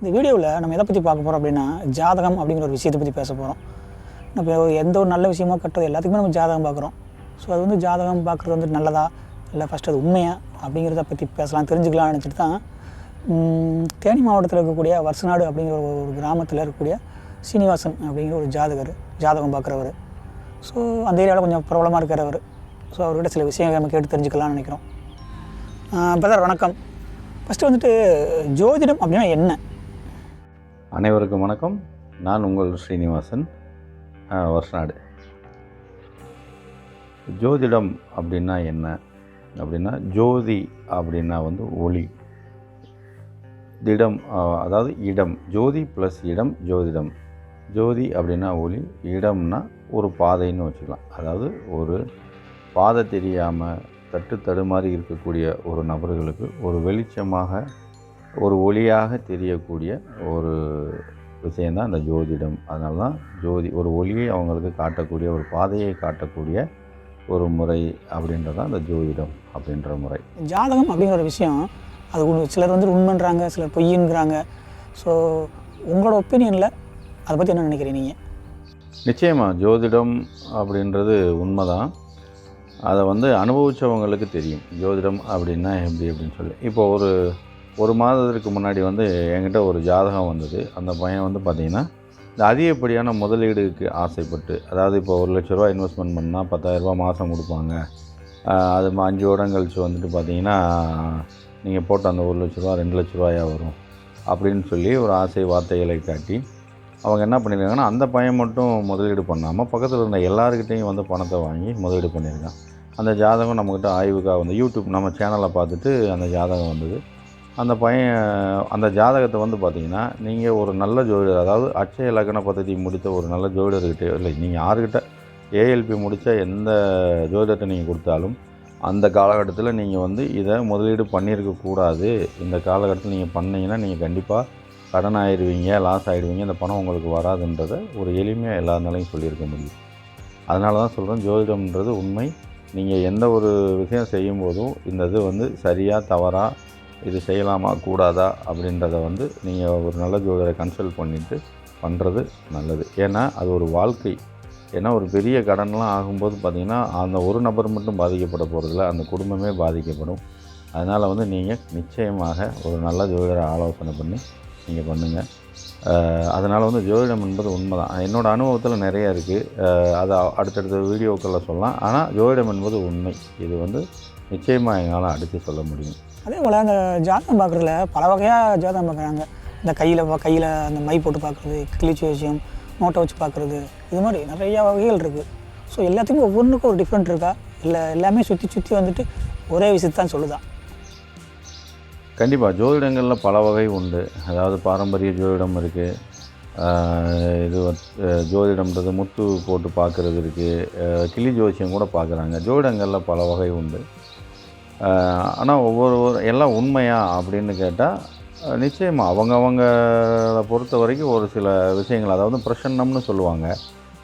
இந்த வீடியோவில் நம்ம எதை பற்றி பார்க்க போகிறோம் அப்படின்னா ஜாதகம் அப்படிங்கிற ஒரு விஷயத்தை பற்றி பேச போகிறோம். நம்ம எந்த ஒரு நல்ல விஷயமோ கட்டுறது எல்லாத்துக்குமே நம்ம ஜாதகம் பார்க்குறோம். ஸோ அது வந்து ஜாதகம் பார்க்குறது வந்து நல்லதா? இல்லை ஃபஸ்ட் அது உண்மையா? அப்படிங்கிறத பற்றி பேசலாம் தெரிஞ்சுக்கலாம்னு நினச்சிட்டு தான் தேனி மாவட்டத்தில் இருக்கக்கூடிய வருஷநாடு அப்படிங்கிற ஒரு ஒரு கிராமத்தில் இருக்கக்கூடிய சீனிவாசன் அப்படிங்கிற ஒரு ஜாதகர் ஜாதகம் பார்க்குறவர். ஸோ அந்த ஏரியாவில் கொஞ்சம் பிரபலமாக இருக்கிறவர். ஸோ அவர்கிட்ட சில விஷயங்கள் நம்ம கேட்டு தெரிஞ்சுக்கலாம்னு நினைக்கிறோம். பிரதர் வணக்கம். ஃபஸ்ட்டு வந்துட்டு ஜோதிடம் அப்படின்னா என்ன? அனைவருக்கும் வணக்கம். நான் உங்கள் ஸ்ரீனிவாசன் அஹ், வருஷநாடு. ஜோதிடம் அப்படின்னா என்ன? அப்படின்னா ஜோதி அப்படின்னா வந்து ஒளி. திடம் அதாவது இடம். ஜோதி ப்ளஸ் இடம் ஜோதிடம். ஜோதி அப்படின்னா ஒளி. இடம்னா ஒரு பாதைன்னு வச்சுக்கலாம். அதாவது ஒரு பாதை தெரியாமல் தட்டு தடுமாறி இருக்கக்கூடிய ஒரு நபர்களுக்கு ஒரு வெளிச்சமாக ஒரு ஒளியாக தெரியக்கூடிய ஒரு விஷயந்தான் இந்த ஜோதிடம். அதனால தான் ஜோதி ஒரு ஒளியை அவங்களுக்கு காட்டக்கூடிய ஒரு பாதையை காட்டக்கூடிய ஒரு முறை அப்படின்றது தான் இந்த ஜோதிடம் அப்படின்ற முறை. ஜாதகம் அப்படிங்கிற ஒரு விஷயம் அது உண்மை- சிலர் வந்து உண்மைன்றாங்க சிலர் பொய்யுங்கிறாங்க ஸோ உங்களோட ஒப்பீனியனில் அதை பற்றி என்ன நினைக்கிறீங்க நீங்கள் நிச்சயமாக ஜோதிடம் அப்படின்றது உண்மைதான். அதை வந்து அனுபவித்தவங்களுக்கு தெரியும். ஜோதிடம் அப்படின்னா எப்படி அப்படின்னு சொல்லி. இப்போ ஒரு ஒரு மாதத்திற்கு முன்னாடி வந்து என்கிட்ட ஒரு ஜாதகம் வந்தது. அந்த பையன் வந்து பார்த்திங்கன்னா இந்த அதிகப்படியான முதலீடுக்கு ஆசைப்பட்டு அதாவது இப்போ ஒரு லட்ச ரூபா இன்வெஸ்ட்மெண்ட் பண்ணால் பத்தாயிரரூபா மாதம் கொடுப்பாங்க. அது அஞ்சு வருடம் கழிச்சு வந்துட்டு பார்த்தீங்கன்னா நீங்கள் போட்ட அந்த ஒரு லட்ச ரூபா ரெண்டு லட்ச ரூபாயா வரும். அப்படின்னு சொல்லி ஒரு ஆசை வார்த்தைகளை காட்டி அவங்க என்ன பண்ணியிருக்காங்கன்னா அந்த பையன் மட்டும் முதலீடு பண்ணாமல் பக்கத்தில் இருந்த எல்லாருக்கிட்டையும் வந்து பணத்தை வாங்கி முதலீடு பண்ணியிருக்கான் அந்த ஜாதகம் நம்மக்கிட்ட ஆய்வுக்காக வந்து யூடியூப் நம்ம சேனலை பார்த்துட்டு அந்த ஜாதகம் வந்தது. அந்த பையன் அந்த ஜாதகத்தை வந்து பார்த்தீங்கன்னா நீங்கள் ஒரு நல்ல ஜோதிடர் அதாவது அட்சய இலக்கண பദ്ധதி முடித்த ஒரு நல்ல ஜோதிடர்கிட்ட இல்லை நீங்கள் யாருக்கிட்ட ஏஎல்பி முடித்த எந்த ஜோதிடத்தை நீங்கள் கொடுத்தாலும் அந்த காலகட்டத்தில் நீங்கள் வந்து இதை முதலீடு பண்ணியிருக்கக்கூடாது இந்த காலகட்டத்தில் நீங்கள் பண்ணீங்கன்னா நீங்கள் கண்டிப்பாக கடன் ஆயிடுவீங்க லாஸ் ஆயிடுவீங்க இந்த பணம் உங்களுக்கு வராதுன்றதை ஒரு எளிமையாக எல்லாருனாலையும் சொல்லியிருக்க முடியும். அதனால தான் சொல்கிறேன் ஜோதிடம்ன்றது உண்மை. நீங்கள் எந்த ஒரு விஷயம் செய்யும்போதும் இந்த இது வந்து சரியாக தவறாக இது செய்யலாமா கூடாதா அப்படின்றத வந்து நீங்கள் ஒரு நல்ல ஜோதிடரை கன்சல்ட் பண்ணிவிட்டு பண்ணுறது நல்லது. ஏன்னா அது ஒரு வாழ்க்கை. ஏன்னா ஒரு பெரிய கடன்லாம் ஆகும்போது பார்த்திங்கன்னா அந்த ஒரு நபர் மட்டும் பாதிக்கப்பட போகிறதில்ல அந்த குடும்பமே பாதிக்கப்படும். அதனால் வந்து நீங்கள் நிச்சயமாக ஒரு நல்ல ஜோதிடரை ஆலோசனை பண்ணி நீங்கள் பண்ணுங்கள் அதனால் வந்து ஜோதிடம் என்பது உண்மை தான் என்னோடய அனுபவத்தில் நிறைய இருக்குது அதை அடுத்தடுத்த வீடியோக்களில் சொல்லலாம். ஆனால் ஜோதிடம் என்பது உண்மை. இது வந்து நிச்சயமாக எங்களால் அடித்து சொல்ல முடியும். அதே போல் அந்த ஜாதகம் பார்க்குறதுல பல வகையாக ஜாதகம் பார்க்குறாங்க. இந்த கையில் கையில் அந்த மை போட்டு பார்க்குறது கிழிச்சு விஷயம் நோட்டை வச்சு பார்க்குறது இது மாதிரி நிறையா வகைகள் இருக்குது ஸோ எல்லாத்துக்கும் ஒவ்வொன்றுக்கும் ஒரு டிஃப்ரெண்ட் இருக்கா? இல்லை எல்லாமே சுற்றி சுற்றி வந்துட்டு ஒரே விஷயத்தான் சொல்லுதான் கண்டிப்பாக ஜோதிடங்களில் பல வகை உண்டு. அதாவது பாரம்பரிய ஜோதிடம் இருக்குது இது ஜோதிடம்ன்றது முத்து போட்டு பார்க்குறது இருக்குது கிளி ஜோசியம் கூட பார்க்குறாங்க. ஜோதிடங்களில் பல வகை உண்டு. ஆனால் ஒவ்வொரு எல்லாம் உண்மையா அப்படின்னு கேட்டால் நிச்சயமாக அவங்கவங்களை பொறுத்த வரைக்கும் ஒரு சில விஷயங்கள் அதாவது பிரசன்னம்னு சொல்லுவாங்க.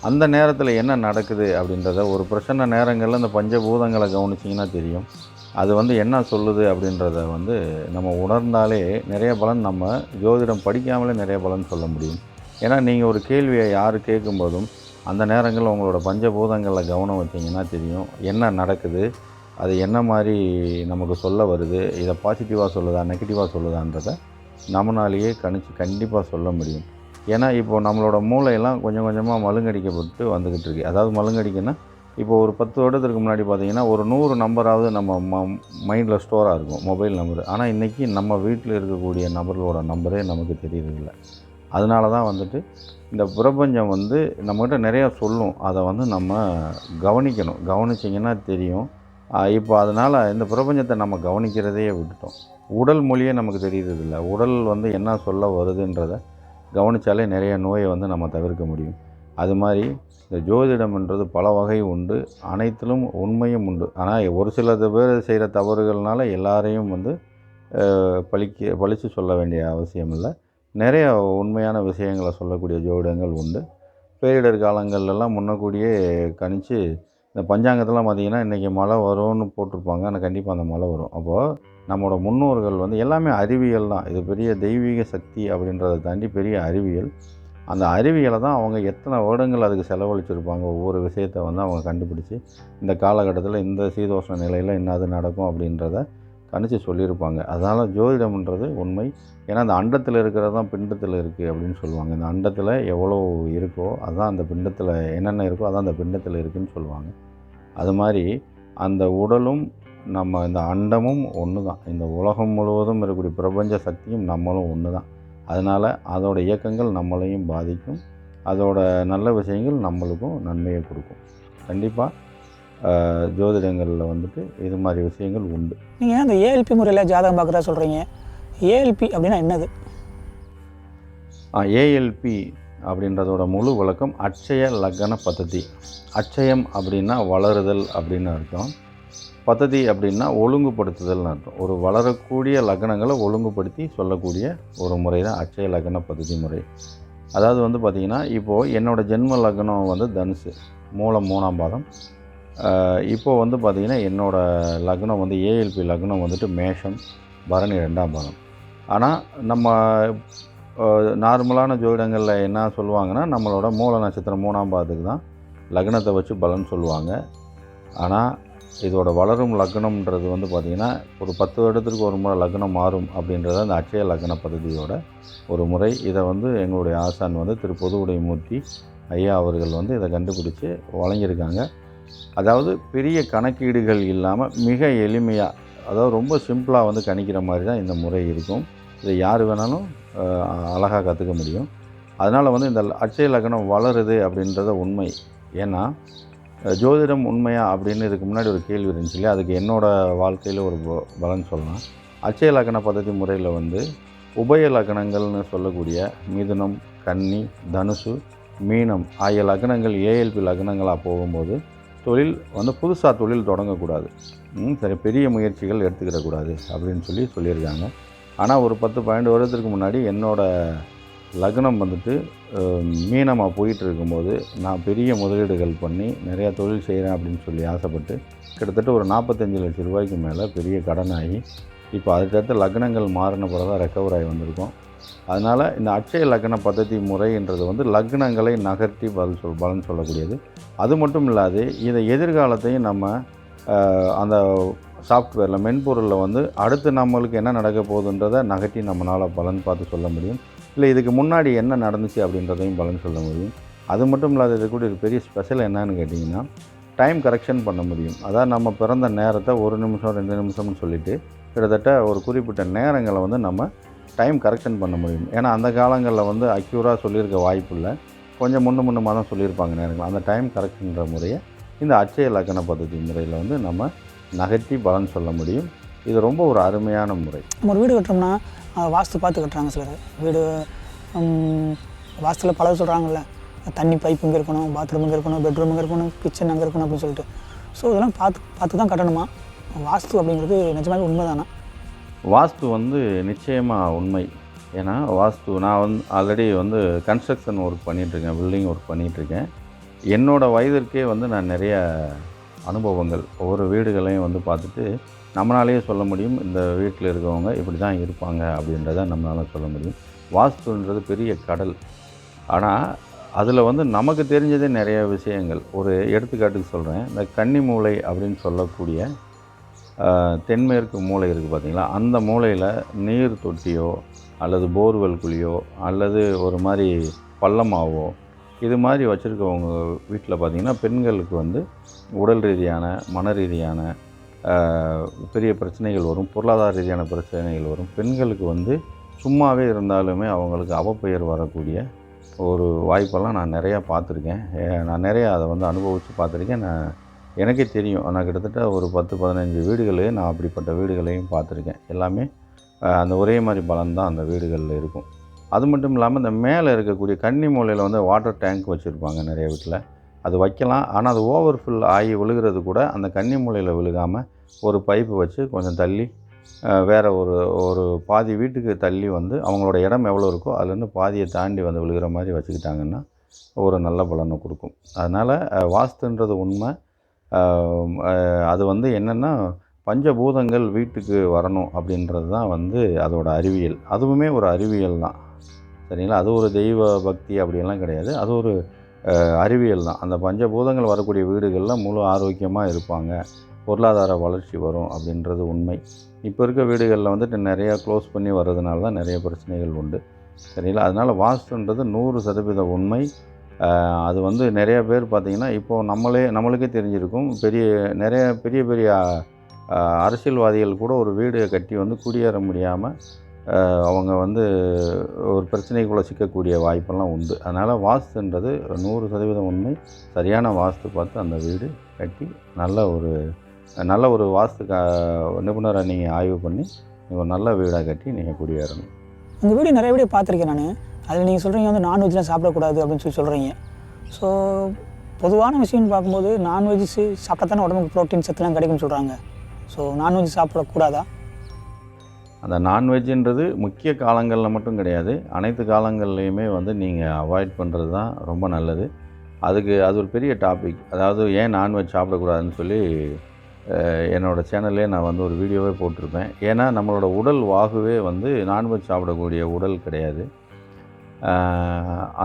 அந்த நேரத்தில் என்ன நடக்குது அப்படின்றத ஒரு பிரசன்ன நேரங்களில் இந்த பஞ்சபூதங்களை கவனிச்சிங்கன்னா தெரியும். அது வந்து என்ன சொல்லுது அப்படின்றத வந்து நம்ம உணர்ந்தாலே நிறைய பலன் நம்ம ஜோதிடம் படிக்காமலே நிறைய பலன் சொல்ல முடியும். ஏன்னா நீங்கள் ஒரு கேள்வியை யார் கேட்கும்போதும் அந்த நேரங்களில் உங்களோட பஞ்சபூதங்களில் கவனம் வச்சிங்கன்னா தெரியும் என்ன நடக்குது அது என்ன மாதிரி நமக்கு சொல்ல வருது இதை பாசிட்டிவாக சொல்லுதா நெகட்டிவாக சொல்லுதான்றதை நம்மளாலேயே கணிச்சு கண்டிப்பாக சொல்ல முடியும். ஏன்னா இப்போது நம்மளோட மூளையெல்லாம் கொஞ்சம் கொஞ்சமாக மழுங்கடிக்கப்பட்டு வந்துக்கிட்டு இருக்கு. அதாவது மழுங்கடிக்குன்னா இப்போ ஒரு பத்து வருடத்திற்கு முன்னாடி பார்த்தீங்கன்னா ஒரு நூறு நம்பராவது நம்ம ம மைண்டில் ஸ்டோராக இருக்கும் மொபைல் நம்பர் ஆனால் இன்றைக்கி நம்ம வீட்டில் இருக்கக்கூடிய நபர்களோட நம்பரே நமக்கு தெரியறதில்ல. அதனால தான் வந்துட்டு இந்த பிரபஞ்சம் வந்து நம்மகிட்ட நிறையா சொல்லும். அதை வந்து நம்ம கவனிக்கணும். கவனிச்சிங்கன்னா தெரியும். இப்போ அதனால் இந்த பிரபஞ்சத்தை நம்ம கவனிக்கிறதையே விட்டுட்டோம். உடல் மொழியே நமக்கு தெரியறதில்ல. உடல் வந்து என்ன சொல்ல வருதுன்றதை கவனித்தாலே நிறைய நோயை வந்து நம்ம தவிர்க்க முடியும். அது மாதிரி இந்த ஜோதிடம்ன்றது பல வகை உண்டு. அனைத்திலும் உண்மையும் உண்டு. ஆனால் ஒரு சில பேர் செய்கிற தவறுகள்னால எல்லாரையும் வந்து பழிக்க பழித்து சொல்ல வேண்டிய அவசியம் இல்லை. நிறைய உண்மையான விஷயங்களை சொல்லக்கூடிய ஜோதிடங்கள் உண்டு. பேரிடர் காலங்கள்லாம் முன்னக்கூடியே கணிச்சு இந்த பஞ்சாங்கத்தெல்லாம் பார்த்திங்கன்னா இன்றைக்கி மழை வரும்னு போட்டிருப்பாங்க. ஆனால் கண்டிப்பாக அந்த மழை வரும். அப்போது நம்மளோட முன்னோர்கள் வந்து எல்லாமே அறிவியல் தான். இது பெரிய தெய்வீக சக்தி அப்படின்றத தாண்டி பெரிய அறிவியல். அந்த அறிவியலை தான் அவங்க எத்தனை வருடங்கள் அதுக்கு செலவழிச்சிருப்பாங்க. ஒவ்வொரு விஷயத்தை வந்து அவங்க கண்டுபிடிச்சி இந்த காலகட்டத்தில் இந்த சீதோஷ்ண நிலையில் என்னது நடக்கும் அப்படின்றத கணிச்சு சொல்லியிருப்பாங்க. அதனால் ஜோதிடம்ன்றது உண்மை. ஏன்னா அந்த அண்டத்தில் இருக்கிறது தான் பிண்டத்தில் இருக்குது அப்படின்னு சொல்லுவாங்க. இந்த அண்டத்தில் எவ்வளோ இருக்கோ அதுதான் அந்த பிண்டத்தில் என்னென்ன இருக்கோ அதான் அந்த பிண்டத்தில் இருக்குதுன்னு சொல்லுவாங்க. அது மாதிரி அந்த உடலும் நம்ம இந்த அண்டமும் ஒன்று தான். இந்த உலகம் முழுவதும் இருக்கக்கூடிய பிரபஞ்ச சக்தியும் நம்மளும் ஒன்று தான். அதனால் அதோட இயக்கங்கள் நம்மளையும் பாதிக்கும். அதோட நல்ல விஷயங்கள் நம்மளுக்கும் நன்மையை கொடுக்கும். கண்டிப்பாக ஜோதிடங்களில் வந்துட்டு இது மாதிரி விஷயங்கள் உண்டு. நீங்கள் அந்த ஏஎல்பி முறையில் ஜாதகம் பார்க்குறதா சொல்கிறீங்க ஏஎல்பி அப்படின்னா என்னது? ஏஎல்பி அப்படின்றதோட முழு விளக்கம் அட்சய லக்ன பத்ததி. அட்சயம் அப்படின்னா வளருதல் அப்படின்னு அர்த்தம். பத்ததி அப்படின்னா ஒழுங்குபடுத்துதல்னு அர்த்தம். ஒரு வளரக்கூடிய லக்னங்களை ஒழுங்குபடுத்தி சொல்லக்கூடிய ஒரு முறை தான் அச்சய லக்ன பத்ததி முறை. அதாவது வந்து பார்த்திங்கன்னா இப்போது என்னோடய ஜென்ம லக்னம் வந்து தனுசு மூலம் மூணாம் பாதம். இப்போது வந்து பார்த்திங்கன்னா என்னோடய லக்னம் வந்து ஏஎல்பி லக்னம் வந்துட்டு மேஷம் பரணி ரெண்டாம் பாதம். ஆனால் நம்ம நார்மலான ஜோதிடங்களில் என்ன சொல்லுவாங்கன்னா நம்மளோட மூல நட்சத்திரம் மூணாம் பாதத்துக்கு தான் லக்னத்தை வச்சு பலன் சொல்லுவாங்க. ஆனால் இதோட வளரும் லக்னம்ன்றது வந்து பார்த்திங்கன்னா ஒரு பத்து வருடத்திற்கு ஒரு முறை லக்னம் மாறும் அப்படின்றத அந்த அட்சய லக்ன பദ്ധதியோட ஒரு முறை. இதை வந்து எங்களுடைய ஆசான் வந்து திரு பொதுவுடைமூர்த்தி ஐயா அவர்கள் வந்து இதை கண்டுபிடிச்சு வழங்கியிருக்காங்க. அதாவது பெரிய கணக்கீடுகள் இல்லாமல் மிக எளிமையாக அதாவது ரொம்ப சிம்பிளாக வந்து கணிக்கிற மாதிரி தான் இந்த முறை இருக்கும். இதை யார் வேணாலும் அழகாக கற்றுக்க முடியும். அதனால் வந்து இந்த அட்சய லக்னம் வளருது அப்படின்றத உண்மை. ஏன்னா ஜோதிடம் உண்மையா அப்படின்னு இதுக்கு முன்னாடி ஒரு கேள்வி இருந்துச்சு இல்லையா? அதுக்கு என்னோடய வாழ்க்கையில் ஒரு ப- பலன் சொல்லலாம். அச்சய லக்ன பதவி முறையில் வந்து உபய லக்னங்கள்னு சொல்லக்கூடிய மிதுனம் கன்னி தனுசு மீனம் ஆகிய லக்னங்கள் ஏஎல்பி லக்னங்களாக போகும்போது தொழில் வந்து புதுசாக தொழில் தொடங்கக்கூடாது. ம், சரி பெரிய முயற்சிகள் எடுத்துக்கிடக்கூடாது அப்படின்னு சொல்லி சொல்லியிருக்காங்க. ஆனால் ஒரு பத்து பன்னெண்டு வருடத்திற்கு முன்னாடி என்னோடய லக்னம் வந்துட்டு மீனமாக போயிட்டு இருக்கும்போது நான் பெரிய முதலீடுகள் பண்ணி நிறையா தொழில் செய்கிறேன் அப்படின்னு சொல்லி ஆசைப்பட்டு கிட்டத்தட்ட ஒரு நாற்பத்தஞ்சு லட்சம் ரூபாய்க்கு மேலே பெரிய கடனாகி இப்போ அதுக்கடுத்து லக்னங்கள் மாறின பிறகு தான் ரெக்கவர் ஆகி வந்திருக்கோம். அதனால் இந்த அட்சய லக்ன பద్ధதி முறைன்றது வந்து லக்னங்களை நகர்த்தி பதில் சொல் பலன் சொல்லக்கூடியது. அது மட்டும் இல்லாது இதை எதிர்காலத்தையும் நம்ம அந்த சாஃப்ட்வேரில் மென்பொருளில் வந்து அடுத்து நம்மளுக்கு என்ன நடக்க போகுதுன்றதை நகட்டி நம்மளால் பலன் பார்த்து சொல்ல முடியும். இல்லை இதுக்கு முன்னாடி என்ன நடந்துச்சு அப்படின்றதையும் பலன் சொல்ல முடியும். அது மட்டும் இல்லாத இது கூட ஒரு பெரிய ஸ்பெஷல் என்னன்னு கேட்டிங்கன்னா டைம் கரெக்ஷன் பண்ண முடியும். அதாவது நம்ம பிறந்த நேரத்தை ஒரு நிமிஷம் ரெண்டு நிமிஷம்னு சொல்லிட்டு கிட்டத்தட்ட ஒரு குறிப்பிட்ட நேரங்களை வந்து நம்ம டைம் கரெக்ஷன் பண்ண முடியும். ஏன்னா அந்த காலங்களில் வந்து அக்யூராக சொல்லியிருக்க வாய்ப்பு இல்லை. கொஞ்சம் முன்ன முன்னமாக தான் சொல்லியிருப்பாங்க நேரங்கள். அந்த டைம் கரெக்ஷன்ற முறையை இந்த அச்சய லக்கண பద్ధதி முறையில் வந்து நம்ம நகர்த்தி பலன் சொல்ல முடியும். இது ரொம்ப ஒரு அருமையான முறை. நம்ம ஒரு வீடு கட்டுறோம்னா வாஸ்து பார்த்து கட்டுறாங்க சிலர். வீடு வாஸ்துவில் பலர் சொல்கிறாங்கல்ல தண்ணி பைப் இங்கே இருக்கணும் பாத்ரூம் இங்கே இருக்கணும் பெட்ரூம் இங்கே இருக்கணும் கிச்சன் அங்கே இருக்கணும் அப்படின்னு சொல்லிட்டு. ஸோ இதெல்லாம் பார்த்து பார்த்து தான் கட்டணுமா? வாஸ்து அப்படிங்கிறது நிஜமாவே உண்மைதானா? வாஸ்து வந்து நிச்சயமாக உண்மை. ஏன்னா வாஸ்து நான் வந்து ஆல்ரெடி வந்து கன்ஸ்ட்ரக்ஷன் ஒர்க் பண்ணிகிட்ருக்கேன் பில்டிங் ஒர்க் பண்ணிகிட்ருக்கேன் என்னோடய வயதிற்கே வந்து நான் நிறைய அனுபவங்கள். ஒவ்வொரு வீடுகளையும் வந்து பார்த்துட்டு நம்மளாலேயே சொல்ல முடியும் இந்த வீட்டில் இருக்கவங்க இப்படி தான் இருப்பாங்க அப்படின்றத நம்மளால் சொல்ல முடியும். வாஸ்துன்றது பெரிய கடல். ஆனால் அதில் வந்து நமக்கு தெரிஞ்சதே நிறைய விஷயங்கள். ஒரு எடுத்துக்காட்டுக்கு சொல்கிறேன் இந்த கன்னி மூலை அப்படின்னு சொல்லக்கூடிய தென்மேற்கு மூலை இருக்குது பார்த்தீங்களா அந்த மூலையில் நீர் தொட்டியோ அல்லது போர்வெல் குழியோ அல்லது ஒரு மாதிரி பள்ளமாவோ இது மாதிரி வச்சுருக்கவங்க வீட்டில் பார்த்திங்கன்னா பெண்களுக்கு வந்து உடல் ரீதியான மன ரீதியான பெரிய பிரச்சனைகள் வரும் பொருளாதார ரீதியான பிரச்சனைகள் வரும். பெண்களுக்கு வந்து சும்மாவே இருந்தாலுமே அவங்களுக்கு அவப்பெயர் வரக்கூடிய ஒரு வாய்ப்பெல்லாம் நான் நிறையா பார்த்துருக்கேன். நான் நிறையா அதை வந்து அனுபவித்து பார்த்துருக்கேன். நான் எனக்கே தெரியும். நான் கிட்டத்தட்ட ஒரு பத்து பதினஞ்சு வீடுகளையும் நான் அப்படிப்பட்ட வீடுகளையும் பார்த்துருக்கேன். எல்லாமே அந்த ஒரே மாதிரி பலன் தான் அந்த வீடுகளில் இருக்கும். அது மட்டும் இல்லாமல் இந்த மேலே இருக்கக்கூடிய கன்னி மூலையில் வந்து வாட்டர் டேங்க் வச்சுருப்பாங்க நிறைய வீட்டில் அது வைக்கலாம். ஆனால் அது ஓவர் ஃபில் ஆகி விழுகிறது கூட அந்த கன்னி மூலையில் விழுகாமல் ஒரு பைப்பு வச்சு கொஞ்சம் தள்ளி வேறு வேற ஒரு ஒரு பாதி வீட்டுக்கு தள்ளி வந்து அவங்களோட இடம் எவ்வளோ இருக்கோ அதுலேருந்து பாதியை தாண்டி வந்து விழுகிற மாதிரி வச்சுக்கிட்டாங்கன்னா ஒரு நல்ல பலனை கொடுக்கும். அதனால் வாஸ்துன்றது உண்மை. அது வந்து என்னென்னா பஞ்சபூதங்கள் வீட்டுக்கு வரணும் அப்படின்றது தான் வந்து அதோட அறிவியல். அதுவுமே ஒரு அறிவியல் தான். சரிங்களா? அது ஒரு தெய்வ பக்தி அப்படியெல்லாம் கிடையாது. அது ஒரு அறிவியல் தான். அந்த பஞ்சபூதங்கள் வரக்கூடிய வீடுகளில் முழு ஆரோக்கியமாக இருப்பாங்க. பொருளாதார வளர்ச்சி வரும் அப்படின்றது உண்மை. இப்போ இருக்க வீடுகளில் வந்துட்டு நிறையா க்ளோஸ் பண்ணி வர்றதுனால தான் நிறைய பிரச்சனைகள் உண்டு. சரிங்களா? அதனால் வாஸ்துன்றது நூறு சதவீத உண்மை. அது வந்து நிறைய பேர் பார்த்திங்கன்னா இப்போது நம்மளே நம்மளுக்கே தெரிஞ்சிருக்கும். பெரிய நிறைய பெரிய பெரிய அரசியல்வாதிகள் கூட ஒரு வீடு கட்டி வந்து குடியேற முடியாமல் அவங்க வந்து ஒரு பிரச்சனைக்குள்ளே சிக்கக்கூடிய வாய்ப்பெல்லாம் உண்டு. அதனால் வாஸ்துன்றது நூறு சதவீதம் உண்மை. சரியான வாஸ்து பார்த்து அந்த வீடு கட்டி நல்ல ஒரு நல்ல ஒரு வாஸ்து க நிபுணரை நீங்கள் ஆய்வு பண்ணி நீங்கள் ஒரு நல்ல வீடாக கட்டி நீங்கள் குடியேறணும். உங்கள் வீடு நிறைய வீடியோ பார்த்துருக்கேன் நான். அதில் நீங்கள் சொல்கிறீங்க வந்து நான்வெஜ்லாம் சாப்பிடக்கூடாது அப்படின்னு சொல்லி சொல்கிறீங்க ஸோ பொதுவான விஷயம்னு பார்க்கும்போது நான்வெஜ் சாப்பிட்டா தானே உடம்புக்கு ப்ரோட்டீன் சத்துலாம் கிடைக்கும்னு சொல்கிறாங்க ஸோ நான்வெஜ் சாப்பிடக்கூடாதா? அந்த நான்வெஜ்ஜுன்றது முக்கிய காலங்களில் மட்டும் கிடையாது. அனைத்து காலங்கள்லேயுமே வந்து நீங்கள் அவாய்ட் பண்ணுறது தான் ரொம்ப நல்லது. அதுக்கு அது ஒரு பெரிய டாபிக் அதாவது ஏன் நான்வெஜ் சாப்பிடக்கூடாதுன்னு சொல்லி என்னோடய என்னோட சேனல்லே நான் வந்து ஒரு வீடியோவே போட்டிருப்பேன். ஏன்னா நம்மளோட உடல் வாகுவே வந்து நான்வெஜ் சாப்பிடக்கூடிய உடல் கிடையாது.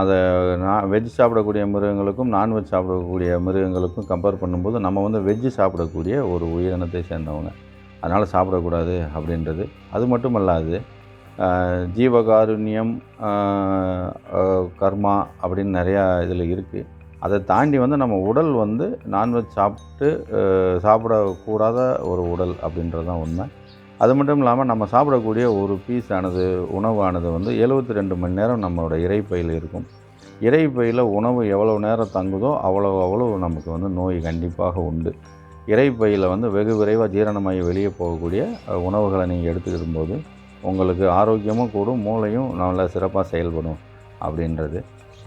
அதை நான் வெஜ் சாப்பிடக்கூடிய மிருகங்களுக்கும் நான்வெஜ் சாப்பிடக்கூடிய மிருகங்களுக்கும் கம்பேர் பண்ணும்போது நம்ம வந்து வெஜ்ஜு சாப்பிடக்கூடிய ஒரு உயிரினத்தை சேர்ந்தவங்க. அதனால் சாப்பிடக்கூடாது அப்படின்றது. அது மட்டும் அல்லாது ஜீவகாருண்யம் கர்மா அப்படின்னு நிறையா இதில் இருக்குது அதை தாண்டி வந்து நம்ம உடல் வந்து நான்வெஜ் சாப்பிட்டு சாப்பிடக்கூடாத ஒரு உடல் அப்படின்றது தான் உண்மை. அது மட்டும் இல்லாமல் நம்ம சாப்பிடக்கூடிய ஒரு பீஸ் ஆனது உணவானது வந்து எழுபத்தி ரெண்டு மணி நேரம் நம்மளோட இறைப்பையில் இருக்கும். இறைப்பையில் உணவு எவ்வளோ நேரம் தங்குதோ அவ்வளோ அவ்வளோ நமக்கு வந்து நோய் கண்டிப்பாக உண்டு. இறைப்பையில் வந்து வெகு விரைவாக ஜீரணமாகி வெளியே போகக்கூடிய உணவுகளை நீங்கள் எடுத்துக்கிடும் போது உங்களுக்கு ஆரோக்கியமும் கூடும் மூளையும் நல்லா சிறப்பாக செயல்படும் அப்படின்றது.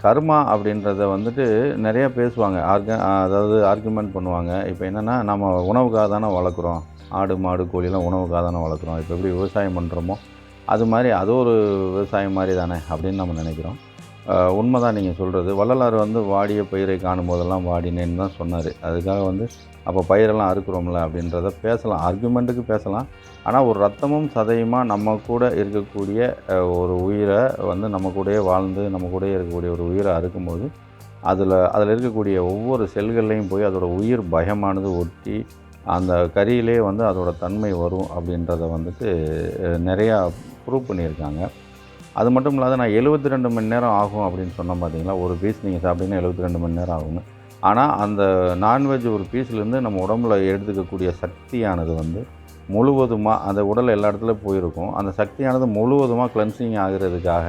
கர்மா அப்படின்றத வந்துட்டு நிறையா பேசுவாங்க. ஆர்க அதாவது ஆர்குமெண்ட் பண்ணுவாங்க. இப்போ என்னென்னா நம்ம உணவுக்காக தானே வளர்க்குறோம். ஆடு மாடு கோழிலாம் உணவுக்காக தானே வளர்க்குறோம். இப்போ எப்படி விவசாயம் பண்ணுறோமோ அது மாதிரி அது ஒரு விவசாயம் மாதிரி தானே அப்படின்னு நம்ம நினைக்கிறோம். உண்மை தான் நீங்கள் சொல்கிறது வள்ளலார் வந்து வாடிய பயிரை காணும் போதெல்லாம் வாடினேன்னு தான் சொன்னார். அதுக்காக வந்து அப்போ பயிரெல்லாம் அறுக்குறோம்ல அப்படின்றத பேசலாம். ஆர்குமெண்ட்டுக்கு பேசலாம். ஆனால் ஒரு ரத்தமும் சதையுமா நம்ம கூட இருக்கக்கூடிய ஒரு உயிரை வந்து நம்ம கூடயே வாழ்ந்து நம்ம கூடயே இருக்கக்கூடிய ஒரு உயிரை அறுக்கும்போது அதில் அதில் இருக்கக்கூடிய ஒவ்வொரு செல்கள்லையும் போய் அதோடய உயிர் பயமானது ஒட்டி அந்த கறியிலே வந்து அதோட தன்மை வரும் அப்படின்றத வந்துட்டு நிறையா ப்ரூவ் பண்ணியிருக்காங்க. அது மட்டும் இல்லாத நான் எழுபத்தி ரெண்டு மணி நேரம் ஆகும் அப்படின்னு சொன்னேன் பார்த்தீங்களா? ஒரு பீஸ் நீங்கள் சாப்பிட்டீங்கன்னா எழுபத்தி ரெண்டு மணி நேரம் ஆகுங்க ஆனால் அந்த நான்வெஜ் ஒரு பீஸ்லேருந்து நம்ம உடம்புல எடுத்துக்கக்கூடிய சக்தியானது வந்து முழுவதுமாக அந்த உடல் எல்லா இடத்துலையும் போயிருக்கும். அந்த சக்தியானது முழுவதுமாக கிளென்சிங் ஆகிறதுக்காக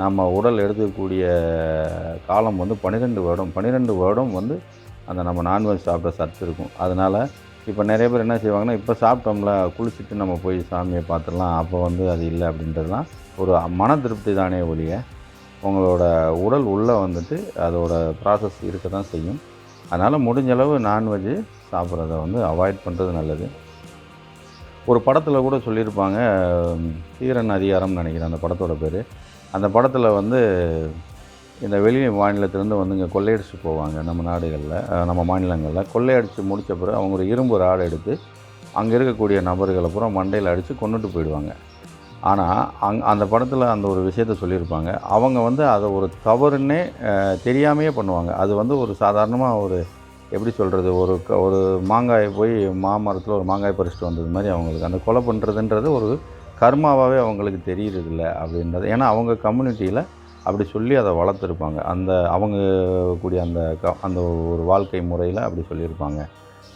நம்ம உடல் எடுத்துக்கக்கூடிய காலம் வந்து பன்னிரெண்டு வருடம். பன்னிரெண்டு வருடம் வந்து அந்த நம்ம நான்வெஜ் சாப்பிட்ட சத்து இருக்கும். அதனால் இப்போ நிறைய பேர் என்ன செய்வாங்கன்னா இப்போ சாப்பிட்டோம்ல குளிச்சுட்டு நம்ம போய் சாமியை பார்த்துடலாம் அப்போ வந்து அது இல்லை அப்படின்றதுலாம் ஒரு மன திருப்தி தானே ஒழிய உங்களோட உடல் உள்ளே வந்துட்டு அதோட ப்ராசஸ் இருக்க தான் செய்யும். அதனால் முடிஞ்ச அளவு நான்வெஜ்ஜு சாப்பிட்றத வந்து அவாய்ட் பண்ணுறது நல்லது. ஒரு படத்தில் கூட சொல்லியிருப்பாங்க தீரன் அதிகாரம்னு நினைக்கிறேன் அந்த படத்தோட பேர். அந்த படத்தில் வந்து இந்த வெளி மாநிலத்திலேருந்து வந்து இங்கே கொள்ளையடிச்சு போவாங்க நம்ம நாடுகளில் நம்ம மாநிலங்களில். கொள்ளையடிச்சு முடித்த பிறகு அவங்க ஒரு இரும்பு ராடு எடுத்து அங்கே இருக்கக்கூடிய நபர்களை பூரா மண்டையில் அடித்து கொண்டுட்டு போயிடுவாங்க. ஆனால் அங் அந்த படத்தில் அந்த ஒரு விஷயத்த சொல்லியிருப்பாங்க. அவங்க வந்து அதை ஒரு தவறுன்னே தெரியாமையே பண்ணுவாங்க. அது வந்து ஒரு சாதாரணமாக ஒரு எப்படி சொல்கிறது ஒரு க ஒரு மாங்காய் போய் மாமரத்தில் ஒரு மாங்காய் பறிச்சுட்டு வந்தது மாதிரி அவங்களுக்கு. அந்த கொலை பண்ணுறதுன்றது ஒரு கர்மாவாகவே அவங்களுக்கு தெரியறதில்ல அப்படின்றது. ஏன்னா அவங்க கம்யூனிட்டியில் அப்படி சொல்லி அதை வளர்த்துருப்பாங்க. அந்த அவங்க கூடிய அந்த க அந்த ஒரு வாழ்க்கை முறையில் அப்படி சொல்லியிருப்பாங்க.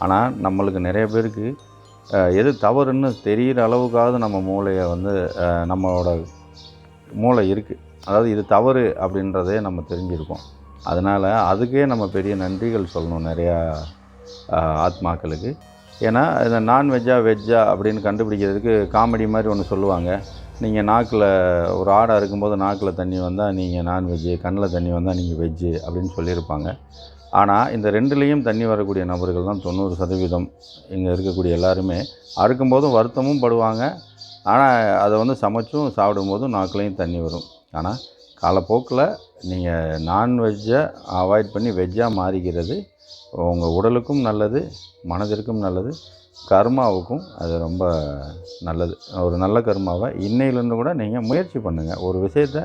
ஆனால் நம்மளுக்கு நிறைய பேருக்கு எது தவறுன்னு தெரிகிற அளவுக்காவது நம்ம மூளையை வந்து நம்மளோட மூளை இருக்குது அதாவது இது தவறு அப்படின்றதே நம்ம தெரிஞ்சிருக்கோம். அதனால் அதுக்கே நம்ம பெரிய நன்றிகள் சொல்லணும் நிறையா ஆத்மாக்களுக்கு. ஏன்னா இந்த நான்வெஜ்ஜா வெஜ்ஜா அப்படின்னு கண்டுபிடிக்கிறதுக்கு காமெடி மாதிரி ஒன்று சொல்லுவாங்க. நீங்கள் நாக்கில் ஒரு ஆடை இருக்கும்போது நாக்கில் தண்ணி வந்தால் நீங்கள் நான்வெஜ்ஜு கண்ணில் தண்ணி வந்தால் நீங்கள் வெஜ்ஜு அப்படின்னு சொல்லியிருப்பாங்க. ஆனால் இந்த ரெண்டுலேயும் தண்ணி வரக்கூடிய நபர்கள் தான் தொண்ணூறு சதவீதம் இங்கே இருக்கக்கூடிய எல்லாருமே. அறுக்கும்போதும் வருத்தமும் படுவாங்க. ஆனால் அதை வந்து சமைச்சும் சாப்பிடும்போதும் நாக்குலேயும் தண்ணி வரும். ஆனால் காலப்போக்கில் நீங்கள் நான்வெஜ்ஜை அவாய்ட் பண்ணி வெஜ்ஜாக மாறிக்கிறது உங்கள் உடலுக்கும் நல்லது மனதிற்கும் நல்லது கர்மாவுக்கும் அது ரொம்ப நல்லது. ஒரு நல்ல கர்மாவை? இன்னையிலேருந்து கூட நீங்கள் முயற்சி பண்ணுங்கள் ஒரு விஷயத்தை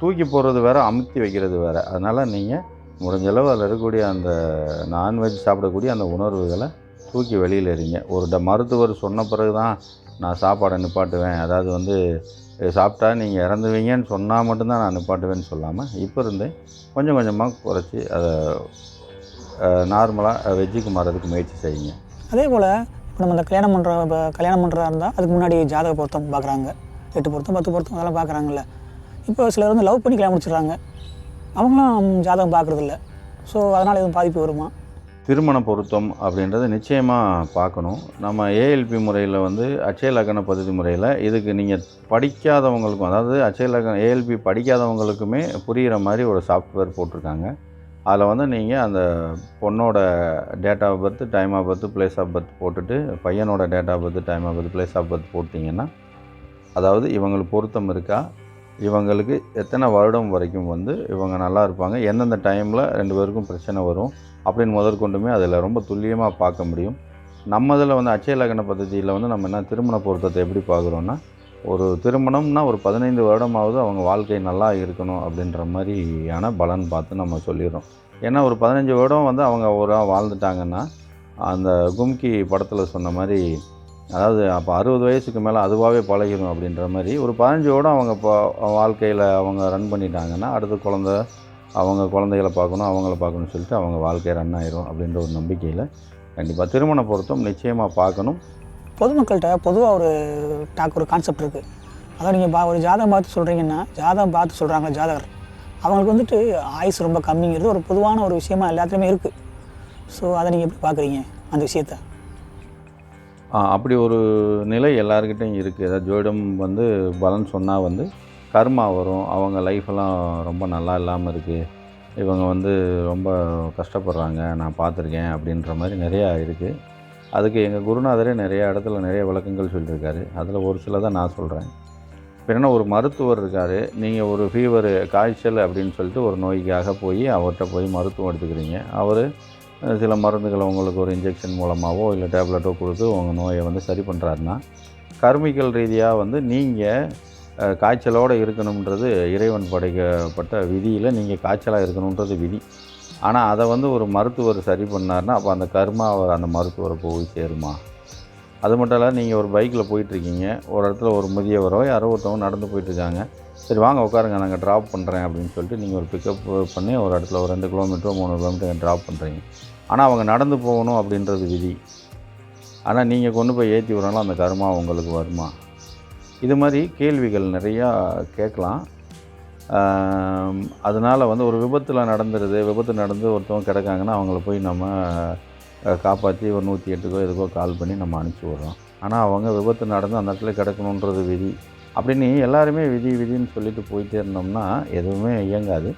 தூக்கி போடுறது வேறு அமுத்தி வைக்கிறது வேறு. அதனால் நீங்கள் முடிஞ்சளவு அதில் இருக்கக்கூடிய அந்த நான்வெஜ் சாப்பிடக்கூடிய அந்த உணர்வுகளை தூக்கி வெளியில் எறிங்க. ஒரு ட மருத்துவர் சொன்ன பிறகு தான் நான் சாப்பாடை நிப்பாட்டுவேன். அதாவது வந்து சாப்பிட்டா நீங்கள் இறந்துவீங்கன்னு சொன்னால் மட்டும்தான் நான் நிப்பாட்டுவேன்னு சொல்லாமல் இப்போ இருந்தே கொஞ்சம் கொஞ்சமாக குறைச்சி அதை நார்மலாக வெஜ்ஜுக்கு மாறதுக்கு முயற்சி செய்யுங்க. அதே போல் இப்போ நம்ம இந்த கல்யாணம் பண்ணுற இப்போ கல்யாணம் பண்ணுறதா இருந்தால் அதுக்கு முன்னாடி ஜாதக பொருத்தம் பார்க்குறாங்க எட்டு பொருத்தம் பத்து பொருத்தம் அதெல்லாம் பார்க்குறாங்கல்ல இப்போ சிலர் வந்து லவ் பண்ணி கல்யாணம் முடிச்சிடுறாங்க. அவங்களும் ஜாதகம் பார்க்குறதில்ல ஸோ அதனால் எதுவும் பாதிப்பு வருமா? திருமண பொருத்தம் அப்படின்றது நிச்சயமாக பார்க்கணும் நம்ம ஏஎல்பி முறையில் வந்து அச்சய லக்கண பദ്ധதி முறையில் இதுக்கு நீங்கள் படிக்காதவங்களுக்கும் அதாவது அச்சய லக்கண ஏஎல்பி படிக்காதவங்களுக்குமே புரிகிற மாதிரி ஒரு சாஃப்ட்வேர் போட்டிருக்காங்க. அதில் வந்து நீங்கள் அந்த பொண்ணோட date of birth time of birth place of birth போட்டுட்டு பையனோட date of birth time of birth place of birth போட்டிங்கன்னா அதாவது இவங்களுக்கு பொருத்தம் இருக்கா? இவங்களுக்கு எத்தனை வருடம் வரைக்கும் வந்து இவங்க நல்லா இருப்பாங்க? எந்தெந்த டைமில் ரெண்டு பேருக்கும் பிரச்சனை வரும்? அப்படின்னு முதற்கொண்டுமே அதில் ரொம்ப துல்லியமாக பார்க்க முடியும். நம்ம இதில் வந்து அச்சய லக்ன பദ്ധதியில் வந்து நம்ம என்ன திருமண பொருத்தத்தை எப்படி பார்க்குறோன்னா ஒரு திருமணம்னா ஒரு பதினைந்து வருடமாவது அவங்க வாழ்க்கை நல்லா இருக்கணும் அப்படின்ற மாதிரியான பலன் பார்த்து நம்ம சொல்லிடுறோம். ஏன்னா ஒரு பதினஞ்சு வருடம் வந்து அவங்க ஒரு வாழ்ந்துட்டாங்கன்னா அந்த கும்கி படத்தில் சொன்ன மாதிரி அதாவது அப்போ அறுபது வயசுக்கு மேலே அதுவாகவே பழகிடும் அப்படின்ற மாதிரி ஒரு பதினஞ்சு வருடம் அவங்க இப்போ வாழ்க்கையில் அவங்க ரன் பண்ணிட்டாங்கன்னா அடுத்த குழந்த அவங்க குழந்தைகளை பார்க்கணும் அவங்கள பார்க்கணும்னு சொல்லிட்டு அவங்க வாழ்க்கை ரன் ஆயிரும் அப்படின்ற ஒரு நம்பிக்கையில் கண்டிப்பாக திருமண பொருத்தம் நிச்சயமாக பார்க்கணும். பொதுமக்கள்கிட்ட பொதுவாக ஒரு டாக் ஒரு கான்செப்ட் இருக்குது அதான் நீங்கள் பா ஒரு ஜாதகம் பார்த்து சொல்கிறீங்கன்னா ஜாதகம் பார்த்து சொல்கிறாங்க ஜாதகர். அவங்களுக்கு வந்துட்டு ஆயுஸ் ரொம்ப கம்மிங்கிறது ஒரு பொதுவான ஒரு விஷயமா எல்லாத்துலேயுமே இருக்குது ஸோ அதை நீங்கள் எப்படி பார்க்குறீங்க அந்த விஷயத்தை? அப்படி ஒரு நிலை எல்லாருக்கிட்டையும் இருக்குது ஏதாவது ஜோதிடம் வந்து பலன் சொன்னால் வந்து கர்மா வரும். அவங்க லைஃபெல்லாம் ரொம்ப நல்லா இல்லாமல் இருக்குது இவங்க வந்து ரொம்ப கஷ்டப்படுறாங்க. நான் பார்த்துருக்கேன் அப்படின்ற மாதிரி நிறையா இருக்குது அதுக்கு எங்கள் குருநாதரே நிறைய இடத்துல நிறைய விளக்கங்கள் சொல்லியிருக்காரு. அதில் ஒரு சில தான் நான் சொல்கிறேன் பின்னா என்ன ஒரு மருத்துவர் இருக்கார். நீங்கள் ஒரு ஃபீவர் காய்ச்சல் அப்படின்னு சொல்லிட்டு ஒரு நோய்க்காக போய் அவர்கிட்ட போய் மருத்துவம் எடுத்துக்கிறீங்க. அவர் சில மருந்துகளை உங்களுக்கு ஒரு இன்ஜெக்ஷன் மூலமாகவோ இல்லை டேப்லெட்டோ கொடுத்து உங்கள் நோயை வந்து சரி பண்ணுறாருன்னா கர்மிக்கல் ரீதியாக வந்து நீங்கள் காய்ச்சலோடு இருக்கணுன்றது இறைவன் படைக்கப்பட்ட விதியில் நீங்கள் காய்ச்சலாக இருக்கணுன்றது விதி. ஆனால் அதை வந்து ஒரு மருத்துவர் சரி பண்ணார்னா அப்போ அந்த கர்மா அவர் அந்த மருத்துவரை போய் சேருமா? அது மட்டும் இல்லை நீங்கள் ஒரு பைக்கில் போயிட்டுருக்கீங்க ஒரு இடத்துல ஒரு முதியவரோ யாரோ ஒருத்தவங்க நடந்து போயிட்டுருக்காங்க. சரி வாங்க உட்காருங்க நாங்கள் ட்ராப் பண்ணுறேன் அப்படின்னு சொல்லிட்டு நீங்கள் ஒரு பிக்கப் பண்ணி ஒரு இடத்துல ஒரு ரெண்டு கிலோமீட்டரோ மூணு கிலோமீட்டர் ட்ராப் பண்ணுறீங்க ஆனால் அவங்க நடந்து போகணும் அப்படின்றது விதி. ஆனால் நீங்கள் கொண்டு போய் ஏற்றி விடலாம் அந்த கருமா உங்களுக்கு வருமா? இது மாதிரி கேள்விகள் நிறையா கேட்கலாம். அதனால் வந்து ஒரு விபத்தில் நடந்துருது விபத்து நடந்து ஒருத்தவங்க கிடக்காங்கன்னா அவங்கள போய் நம்ம காப்பாற்றி ஒரு நூற்றி எட்டுக்கோ எதுக்கோ கால் பண்ணி நம்ம அனுப்பிச்சி விட்றோம். ஆனால் அவங்க விபத்து நடந்து அந்த இடத்துல கிடக்கணுன்றது விதி. அப்படின்னு எல்லாருமே விதி விதின்னு சொல்லிட்டு போயிட்டே இருந்தோம்னா எதுவுமே இயங்காது.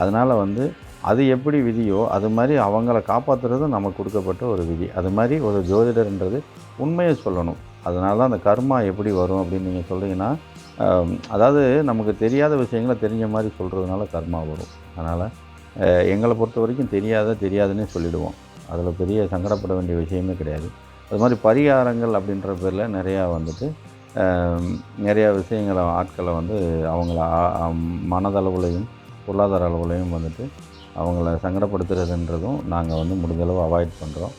அதனால் வந்து அது எப்படி விதியோ அது மாதிரி அவங்கள காப்பாற்றுறது நமக்கு கொடுக்கப்பட்ட ஒரு விதி. அது மாதிரி ஒரு ஜோதிடர்ன்றது உண்மையை சொல்லணும். அதனால தான் அந்த கர்மா எப்படி வரும் அப்படின்னு நீங்கள் சொல்கிறீங்கன்னா அதாவது நமக்கு தெரியாத விஷயங்களை தெரிஞ்ச மாதிரி சொல்கிறதுனால கர்மா வரும். அதனால் எங்களை பொறுத்த வரைக்கும் தெரியாத தெரியாதுன்னே சொல்லிடுவோம். அதில் பெரிய சங்கடப்பட வேண்டிய விஷயமே கிடையாது. அது மாதிரி பரிகாரங்கள் அப்படின்ற பேரில் நிறையா வந்துட்டு நிறையா விஷயங்களை ஆட்களை வந்து அவங்கள மனதளவுலையும் பொருளாதார அளவுலையும் வந்துட்டு அவங்கள சங்கடப்படுத்துறதுன்றதும் நாங்கள் வந்து முடிஞ்சளவு அவாய்ட் பண்ணுறோம்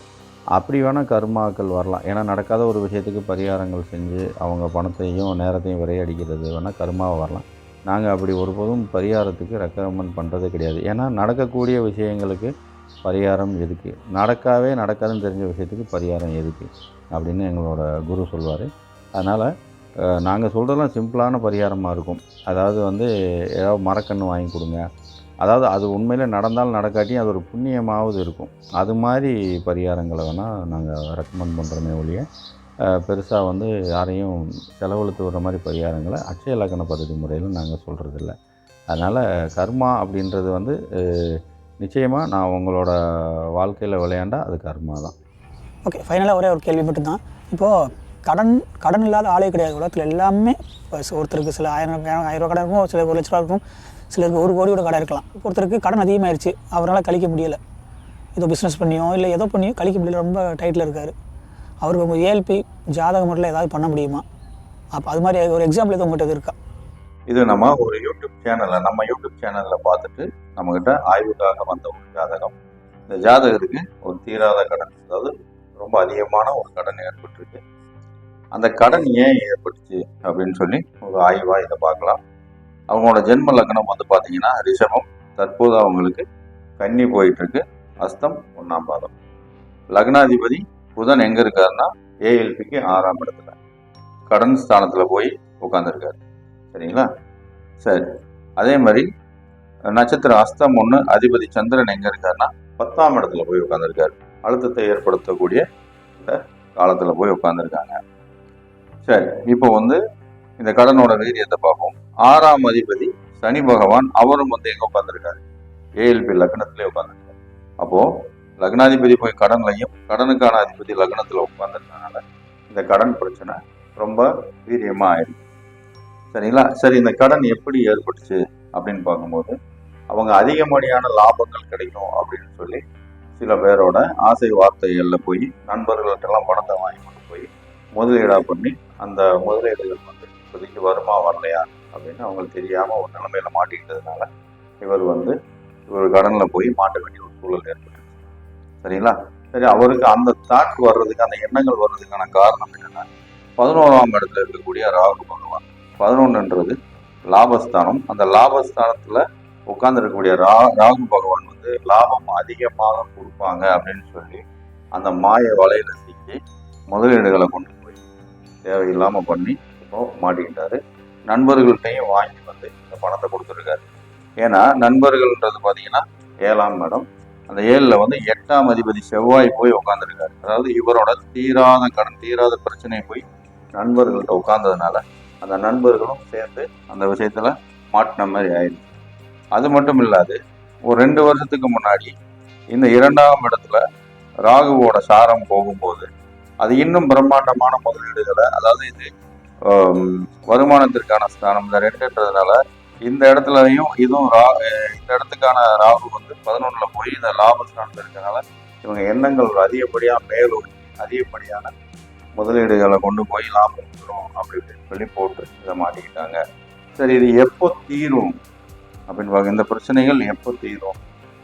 அப்படி வேணால் கர்மாக்கள் வரலாம். ஏன்னா நடக்காத ஒரு விஷயத்துக்கு பரிகாரங்கள் செஞ்சு அவங்க பணத்தையும் நேரத்தையும் விரையடிக்கிறது வேணால் கர்மாவை வரலாம். நாங்கள் அப்படி ஒருபோதும் பரிகாரத்துக்கு ரெக்கமெண்ட் பண்ணுறதே கிடையாது. ஏன்னா நடக்கக்கூடிய விஷயங்களுக்கு பரிகாரம் எதுக்கு? நடக்காவே நடக்காதுன்னு தெரிஞ்ச விஷயத்துக்கு பரிகாரம் எதுக்கு? அப்படின்னு எங்களோட குரு சொல்வார். அதனால் நாங்கள் சொல்கிறதெல்லாம் சிம்பிளான பரிகாரமாக இருக்கும். அதாவது வந்து ஏதாவது மரக்கன்று வாங்கி கொடுங்க. அதாவது அது உண்மையில் நடந்தாலும் நடக்காட்டியும் அது ஒரு புண்ணியமாவது இருக்கும். அது மாதிரி பரிகாரங்களை வேணால் நாங்கள் ரெக்கமெண்ட் பண்ணுறோமே ஒழிய பெருசாக வந்து யாரையும் செலவழித்து விடுற மாதிரி பரிகாரங்களை அச்சய இலக்கண பதவி முறையில் நாங்கள் சொல்கிறதில்ல அதனால் கர்மா அப்படின்றது வந்து நிச்சயமாக நான் உங்களோட வாழ்க்கையில் விளையாண்டால் அது கர்மா தான் ஓகே ஃபைனலாக ஒரே ஒரு கேள்வி மட்டும்தான் இப்போது கடன் கடன் இல்லாத ஆளே கிடையாது. உலகத்தில் எல்லாமே ஒருத்தருக்கு சில ஆயிரம் ஆயிரம் ஆயிரம் ரூபா கடன் இருக்கும் சில ஒரு லட்ச ரூபா இருக்கும் சிலருக்கு ஒரு கோடியோட கடை இருக்கலாம். ஒருத்தருக்கு கடன் அதிகமாகிடுச்சு அவரால் கழிக்க முடியலை. ஏதோ பிஸ்னஸ் பண்ணியோ இல்லை ஏதோ பண்ணியோ கழிக்க முடியல ரொம்ப டைட்டில் இருக்கார். அவருக்கு உங்கள் ஏஎல்பி ஜாதக முறையில் ஏதாவது பண்ண முடியுமா? அப்போ அது மாதிரி ஒரு எக்ஸாம்பிள் எதுவும் உங்கள்கிட்ட இருக்கா? இது நம்ம ஒரு யூடியூப் சேனலில் நம்ம யூடியூப் சேனலில் பார்த்துட்டு நம்மக்கிட்ட ஆய்வுக்காக வந்த ஒரு ஜாதகம். இந்த ஜாதகத்துக்கு ஒரு தீராத கடன் அதாவது ரொம்ப அதிகமான ஒரு கடன் ஏற்பட்டிருக்கு. அந்த கடன் ஏன் ஏற்பட்டுச்சு அப்படின்னு சொல்லி ஒரு ஆய்வாக இதை பார்க்கலாம். அவங்களோட ஜென்ம லக்னம் வந்து பார்த்தீங்கன்னா ரிஷபம் தற்போது அவங்களுக்கு கன்னி போயிட்டுருக்கு. அஸ்தம் ஒன்றாம் பாதம். லக்னாதிபதி புதன் எங்கே இருக்காருன்னா ஏஎல்பிக்கு ஆறாம் இடத்துல. கடன் ஸ்தானத்தில் போய் உட்காந்துருக்காரு சரிங்களா? சரி. அதே மாதிரி நட்சத்திரம் அஸ்தம் ஒன்று அதிபதி சந்திரன் எங்கே இருக்காருன்னா பத்தாம் இடத்துல போய் உட்காந்துருக்காரு அழுத்தத்தை ஏற்படுத்தக்கூடிய இந்த காலத்தில் போய் உட்காந்துருக்காங்க சரி இப்போ வந்து இந்த கடனோட வீரியத்தை பார்ப்போம். ஆறாம் அதிபதி சனி பகவான் அவரும் வந்து எங்கே உட்காந்துருக்காரு ஏஎல்பி லக்னத்திலே உட்காந்துருக்காரு அப்போ லக்னாதிபதி போய் கடன்லையும் கடனுக்கான அதிபதி லக்னத்தில் உட்காந்துருக்கனால இந்த கடன் பிரச்சனை ரொம்ப வீரியமாக ஆயிடுச்சு சரிங்களா? சரி இந்த கடன் எப்படி ஏற்பட்டுச்சு அப்படின்னு பார்க்கும்போது அவங்க அதிகப்படியான லாபங்கள் கிடைக்கும் அப்படின்னு சொல்லி சில பேரோட ஆசை வார்த்தைகளில் போய் நண்பர்கள்ட்டெல்லாம் பணத்தை வாங்கி முதலீடாக பண்ணி அந்த முதலீடுகள் வந்து இப்போதைக்கு வருமா வரலையா அப்படின்னு அவங்களுக்கு தெரியாமல் ஒரு நிலைமையில மாட்டிக்கிட்டதுனால இவர் வந்து இவர் கடனில் போய் மாட்ட வேண்டிய ஒரு சூழல் ஏற்பட்டுச்சு. சரிங்களா? சரி அவருக்கு அந்த தாட் வர்றதுக்கு அந்த எண்ணங்கள் வர்றதுக்கான காரணம் என்னன்னா பதினோராம் இடத்துல இருக்கக்கூடிய ராகு பகவான். பதினொன்றுன்றது லாபஸ்தானம். அந்த லாபஸ்தானத்தில் உட்கார்ந்துருக்கக்கூடிய ரா ராகு பகவான் வந்து லாபம் அதிகமாக கொடுப்பாங்க அப்படின்னு சொல்லி அந்த மாய வலையில சிக்கி முதலீடுகளை கொண்டு தேவையில்லாமல் பண்ணி இப்போ மாட்டிக்கிட்டாரு. நண்பர்கள்ட்டையும் வாங்கி வந்து இந்த பணத்தை கொடுத்துருக்காரு. ஏன்னா நண்பர்கள்ன்றது பார்த்தீங்கன்னா ஏழாம் இடம். அந்த ஏழில் வந்து எட்டாம் அதிபதி செவ்வாய் போய் உட்காந்துருக்காரு அதாவது இவரோட தீராத கடன் தீராத பிரச்சனை போய் நண்பர்கள்ட்ட உட்காந்ததுனால அந்த நண்பர்களும் சேர்ந்து அந்த விஷயத்தில் மாட்டின மாதிரி ஆயிடுச்சு. அது மட்டும் இல்லாது ஒரு ரெண்டு வருஷத்துக்கு முன்னாடி இந்த இரண்டாம் இடத்துல ராகுவோட சாரம் போகும்போது அது இன்னும் பிரம்மாண்டமான முதலீடுகளை அதாவது இது வருமானத்திற்கான ஸ்தானம். இந்த ரெண்டுன்றதுனால இந்த இடத்துலயும் இதுவும் ரா இந்த இடத்துக்கான ராகு வந்து பதினொன்றுல போய் இந்த லாபஸ்தானத்தில் இருக்கனால இவங்க எண்ணங்கள் ஒரு மேலும் அதிகப்படியான முதலீடுகளை கொண்டு போய் லாபம் வந்துடும் அப்படி இப்படின்னு சொல்லி போட்டு இதை மாட்டிக்கிட்டாங்க. சரி இது எப்போ தீரும்? அப்படின்னு பார்க்க இந்த பிரச்சனைகள் எப்போ தீரும்?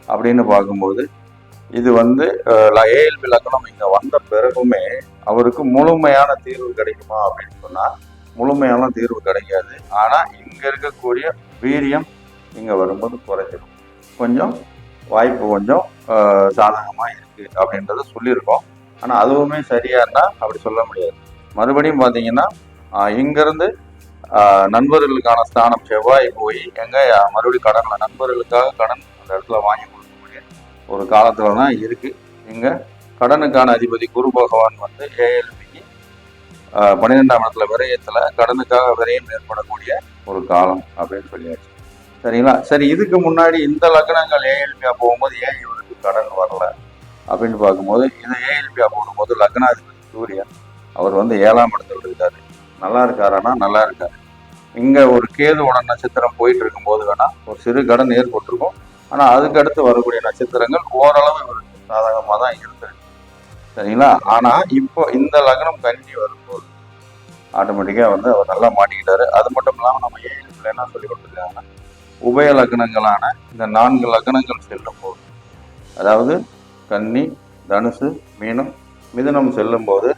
அப்படின்னு பார்க்கும்போது இது வந்து ஏஎல்பி லக்னம் இங்கே வந்த பிறகுமே அவருக்கு முழுமையான தீர்வு கிடைக்குமா அப்படின்னு சொன்னால் முழுமையான தீர்வு கிடைக்காது. ஆனால் இங்கே இருக்கக்கூடிய வீரியம் இங்கே வரும்போது குறைஞ்சிடும் கொஞ்சம் வாய்ப்பு கொஞ்சம் சாதகமாக இருக்குது அப்படின்றத சொல்லியிருக்கோம். ஆனால் அதுவுமே சரியானா அப்படி சொல்ல முடியாது. மறுபடியும் பார்த்தீங்கன்னா இங்கேருந்து இங்கிருந்து நண்பர்களுக்கான ஸ்தானம் செவ்வாய் போய் எங்க மறுபடியும் கடனில் நண்பர்களுக்காக கடன் அந்த இடத்துல வாங்கி ஒரு காலத்துல தான் இருக்கு. இங்க கடனுக்கான அதிபதி குரு பகவான் வந்து ஏஎல்பிக்கு பன்னிரெண்டாம் இடத்துல விரயத்துல கடனுக்காக விரயம் ஏற்படக்கூடிய ஒரு காலம் அப்படின்னு சொல்லியாச்சு. சரிங்களா? சரி இதுக்கு முன்னாடி இந்த லக்னங்கள் ஏஎல்பியா போகும்போது ஏன் இவருக்கு கடன் வரல அப்படின்னு பார்க்கும்போது இது ஏஎல்பியா போகும்போது லக்னாதிபதி சூரியன் அவர் வந்து ஏழாம் இடத்துல இருக்காரு. நல்லா இருக்காருன்னா நல்லா இருக்காரு. இங்க ஒரு கேதுவோட நட்சத்திரம் போயிட்டு இருக்கும்போது வேணா ஒரு சிறு கடன் ஏற்பட்டிருக்கும். ஆனால் அதுக்கடுத்து வரக்கூடிய நட்சத்திரங்கள் ஓரளவு இவருக்கு சாதகமாக தான் இருந்திருக்கு சரிங்களா? ஆனால் இப்போ இந்த லக்னம் கன்னி வரும்போது ஆட்டோமேட்டிக்காக வந்து அவர் நல்லா மாட்டிக்கிட்டாரு. அது மட்டும் இல்லாமல் நம்ம ஏஎல்பியில் என்ன சொல்லி கொடுத்துருக்காங்கன்னா உபய லக்னங்களான இந்த நான்கு லக்னங்கள் செல்லும் போது அதாவது கன்னி தனுசு மீனம் மிதுனம் செல்லும்போது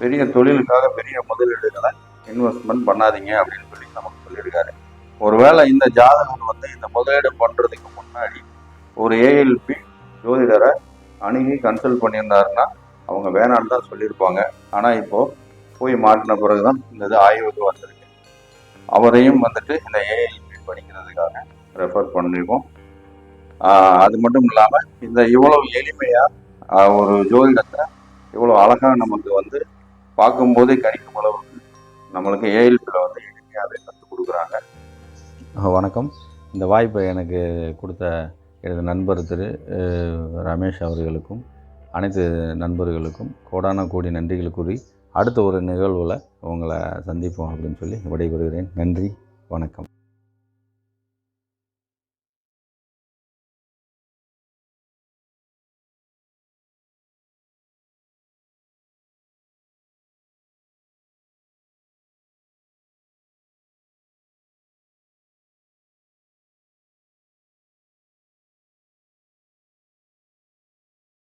பெரிய தொழிலுக்காக பெரிய முதலீடுகளை இன்வெஸ்ட்மெண்ட் பண்ணாதீங்க அப்படின்னு சொல்லி நமக்கு சொல்லியிருக்காரு. ஒருவேளை இந்த ஜாதகம் வந்து இந்த முதலீடு பண்ணுறதுக்கு முன்னாடி ஒரு ஏஎல்பி ஜோதிடரை அணுகி கன்சல்ட் பண்ணியிருந்தாருன்னா அவங்க வேணான்னு தான் சொல்லியிருப்பாங்க. ஆனால் இப்போ போய் மாட்டின பிறகு தான் இந்த இது ஆய்வுக்கு வந்திருக்கு. அவரையும் வந்துட்டு இந்த ஏஎல்பி படிக்கிறதுக்காக ரெஃபர் பண்ணியிருக்கோம் அது மட்டும் இல்லாமல் இந்த இவ்வளவு எளிமையாக ஒரு ஜோதிடத்தை இவ்வளோ அழகாக நமக்கு வந்து பார்க்கும்போதே கணிக்கும் அளவுக்கு நம்மளுக்கு ஏஎல்பியில் வந்து எளிமையாகவே கற்றுக் கொடுக்குறாங்க. வணக்கம். இந்த வாய்ப்பை எனக்கு கொடுத்த எனது நண்பர் திரு ரமேஷ் அவர்களுக்கும் அனைத்து நண்பர்களுக்கும் கோடான கோடி நன்றிகள் கூறி அடுத்த ஒரு நிகழ்வில் உங்களை சந்திப்போம் அப்படின்னு சொல்லி விடைபெறுகிறேன். நன்றி வணக்கம்.